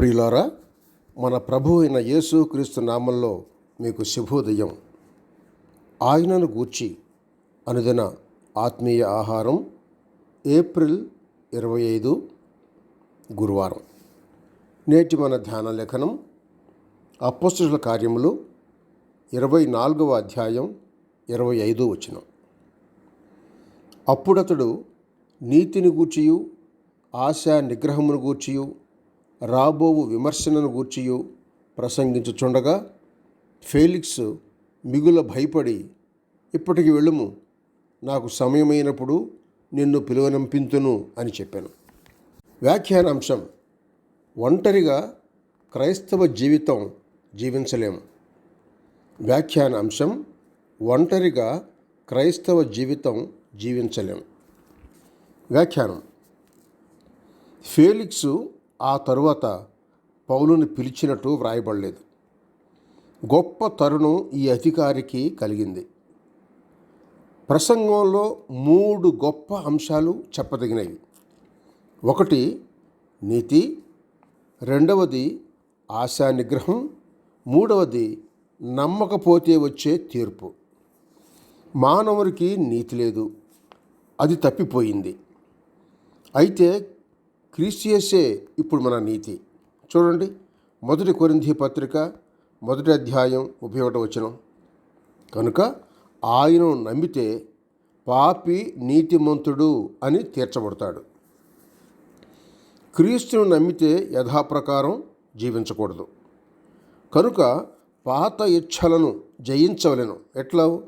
ప్రియులారా మన ప్రభు అయిన యేసు క్రీస్తు నామంలో మీకు శుభోదయం. ఆయనను గూర్చి అనుదిన ఆత్మీయ ఆహారం ఏప్రిల్ ఇరవై ఐదు గురువారం. నేటి మన ధ్యాన లేఖనం అపోస్తుల కార్యములు ఇరవై నాలుగవ అధ్యాయం ఇరవై ఐదు వచనం. అప్పుడతడు నీతిని గూర్చియు ఆశా నిగ్రహమును గూర్చియు రాబోవు విమర్శనను గూర్చియు ప్రసంగించుచుండగా ఫేలిక్స్ మిగుల భయపడి ఇప్పటికి వెళ్ళుము నాకు సమయమైనప్పుడు నిన్ను పిలువనంపింతును అని చెప్పాను. వ్యాఖ్యానాంశం ఒంటరిగా క్రైస్తవ జీవితం జీవించలేము. వ్యాఖ్యాన అంశం ఒంటరిగా క్రైస్తవ జీవితం జీవించలేము. వ్యాఖ్యానం ఫేలిక్సు ఆ తరువాత పౌలుని పిలిచినట్టు వ్రాయబడలేదు. గొప్ప తరుణం ఈ అధికారికి కలిగింది. ప్రసంగంలో మూడు గొప్ప అంశాలు చెప్పదగినవి. ఒకటి నీతి. రెండవది ఆశా నిగ్రహం మూడవది నమ్మకపోతే వచ్చే తీర్పు. మానవునికి నీతి లేదు. అది తప్పిపోయింది. అయితే క్రీస్టియసే ఇప్పుడు మన నీతి. చూడండి మొదటి కొరింథీ పత్రిక మొదటి అధ్యాయం ముప్పై ఒకటి వచనం. కనుక ఆయనను నమ్మితే పాపి నీతిమంతుడు అని తీర్చబడతాడు. క్రీస్తును నమ్మితే యథాప్రకారం జీవించకూడదు. కనుక పాత ఇచ్ఛలను జయించవలను. ఎట్లా?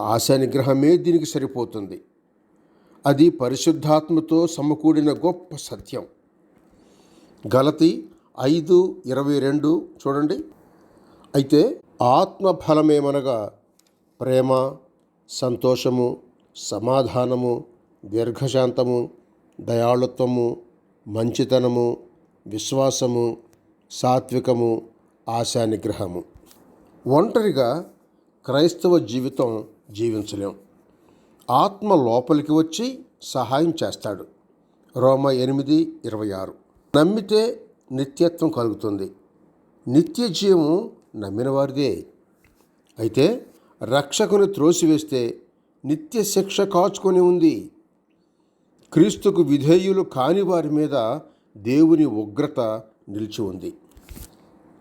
ఆశా నిగ్రహమే దీనికి సరిపోతుంది. అది పరిశుద్ధాత్మతో సమకూడిన గొప్ప సత్యం. గలతి ఐదు ఇరవై రెండు చూడండి. అయితే ఆత్మఫలమేమనగా ప్రేమ సంతోషము సమాధానము దీర్ఘశాంతము దయాళుత్వము మంచితనము విశ్వాసము సాత్వికము ఆశానిగ్రహము. ఒంటరిగా క్రైస్తవ జీవితం జీవించలేం. ఆత్మ లోపలికి వచ్చి సహాయం చేస్తాడు. రోమ ఎనిమిది ఇరవై ఆరు. నమ్మితే నిత్యత్వం కలుగుతుంది. నిత్య జీవం నమ్మిన వారిదే. అయితే రక్షకుని త్రోసివేస్తే నిత్య శిక్ష కాచుకొని ఉంది. క్రీస్తుకు విధేయులు కాని వారి మీద దేవుని ఉగ్రత నిలిచి ఉంది.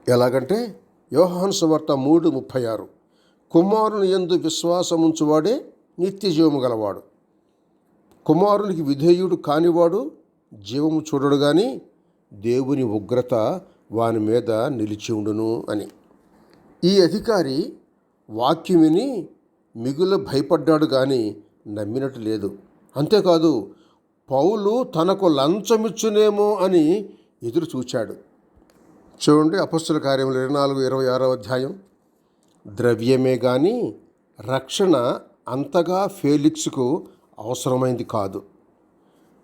ఎలాగంటే యోహాన్ సువార్త మూడు ముప్పై ఆరు. కుమారుని ఎందు విశ్వాసముంచువాడే నిత్య జీవము గలవాడు. కుమారునికి విధేయుడు కానివాడు జీవము చూడడు కానీ దేవుని ఉగ్రత వాని మీద నిలిచి ఉండును అని. ఈ అధికారి వాక్యం విని మిగులు భయపడ్డాడు కానీ నమ్మినట్టు లేదు. అంతేకాదు పౌలు తనకు లంచమిచ్చునేమో అని ఎదురు చూచాడు. చూడండి అపస్తుల కార్యములు ఇరవై నాలుగు ఇరవై ఆరో అధ్యాయం. ద్రవ్యమే కానీ రక్షణ అంతగా ఫేలిక్స్కు అవసరమైంది కాదు.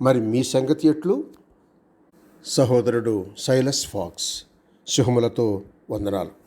మరి మీ సంగతి ఎట్లు? సహోదరుడు సైలస్ ఫాక్స్ శుభములతో వందనాలు.